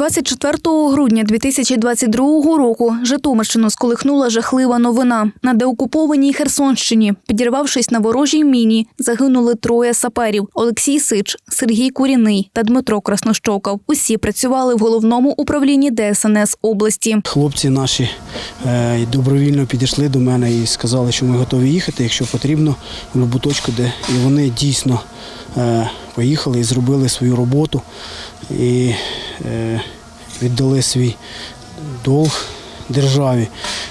24 грудня 2022 року Житомирщину сколихнула жахлива новина. На деокупованій Херсонщині, підірвавшись на ворожій міні, загинули троє саперів: Олексій Сич, Сергій Куріний та Дмитро Краснощоков. Усі працювали в головному управлінні ДСНС області. Хлопці наші е, добровільно підійшли до мене і сказали, що ми готові їхати, якщо потрібно, в будь-яку точку, де і вони дійсно е, поїхали і зробили свою роботу і віддали свій долг державі.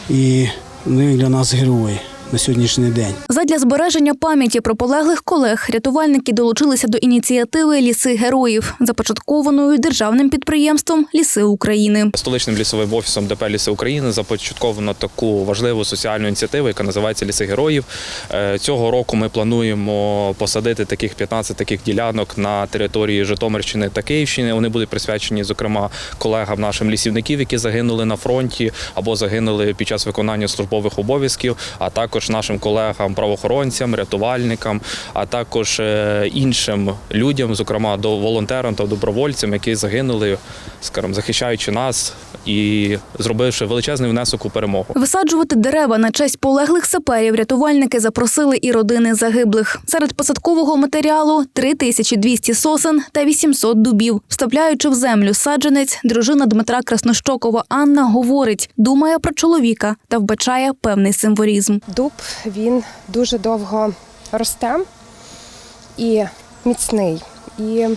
І вони для нас герої на сьогоднішній день. Задля збереження пам'яті про полеглих колег рятувальники долучилися до ініціативи Ліси героїв, започаткованої державним підприємством Ліси України. Столичним лісовим офісом ДП «Ліси України започатковано таку важливу соціальну ініціативу, яка називається Ліси героїв. Е, Цього року ми плануємо посадити таких 15 таких ділянок на території Житомирщини та Київщини. Вони будуть присвячені, зокрема, колегам нашим лісівників, які загинули на фронті або загинули під час виконання службових обов'язків, а також нашим колегам, правоохоронцям, рятувальникам, а також е, іншим людям, зокрема до волонтерам та добровольцям, які загинули, скажімо, захищаючи нас і зробивши величезний внесок у перемогу. Висаджувати дерева на честь полеглих саперів рятувальники запросили і родини загиблих. Серед посадкового матеріалу 3200 сосен та 800 дубів. Вставляючи в землю саджанець, дружина Дмитра Краснощокова Анна говорить, думає про чоловіка та вбачає певний символізм. Дуб він дуже довго росте і міцний. І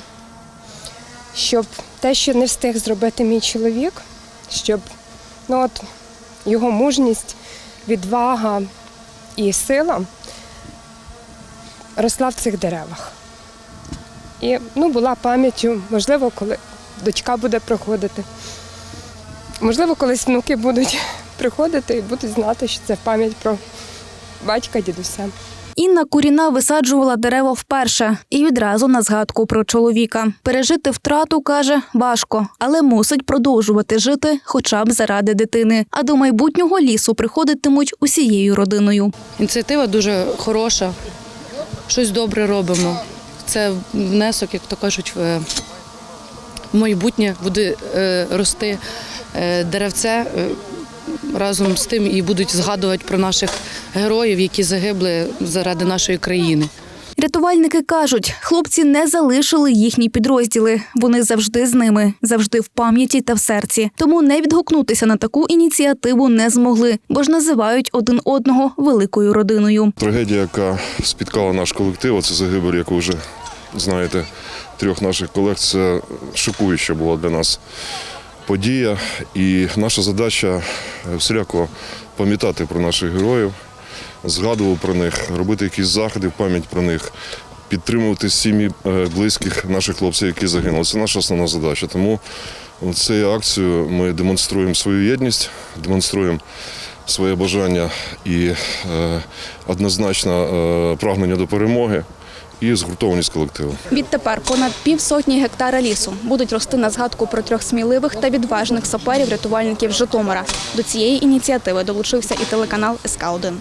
щоб те, що не встиг зробити мій чоловік, щоб ну от, його мужність, відвага і сила росла в цих деревах. І ну, була пам'яттю, можливо, коли дочка буде приходити. Можливо, колись внуки будуть приходити і будуть знати, що це пам'ять про батька, дідуся. Інна Куріна висаджувала дерева вперше і відразу на згадку про чоловіка. Пережити втрату каже важко, але мусить продовжувати жити, хоча б заради дитини. А до майбутнього лісу приходитимуть усією родиною. Ініціатива дуже хороша, щось добре робимо. Це внесок, як то кажуть, в в майбутнє буде е, рости е, деревце. е, Разом з тим і будуть згадувати про наших героїв, які загибли заради нашої країни. Рятувальники кажуть, хлопці не залишили їхні підрозділи. Вони завжди з ними, завжди в пам'яті та в серці. Тому не відгукнутися на таку ініціативу не змогли, бо ж називають один одного великою родиною. Трагедія, яка спіткала наш колектив, це загибель, як ви вже знаєте, трьох наших колег, це шокуюча була для нас подія. І наша задача всіляко пам'ятати про наших героїв, згадувати про них, робити якісь заходи в пам'ять про них, підтримувати сім'ї е, близьких наших хлопців, які загинули. Це наша основна задача. Тому цією акцією ми демонструємо свою єдність, демонструємо своє бажання і е, однозначно е, прагнення до перемоги і згуртованість колективу. Відтепер понад півсотні гектара лісу будуть рости на згадку про трьох сміливих та відважних саперів рятувальників Житомира. До цієї ініціативи долучився і телеканал СК 1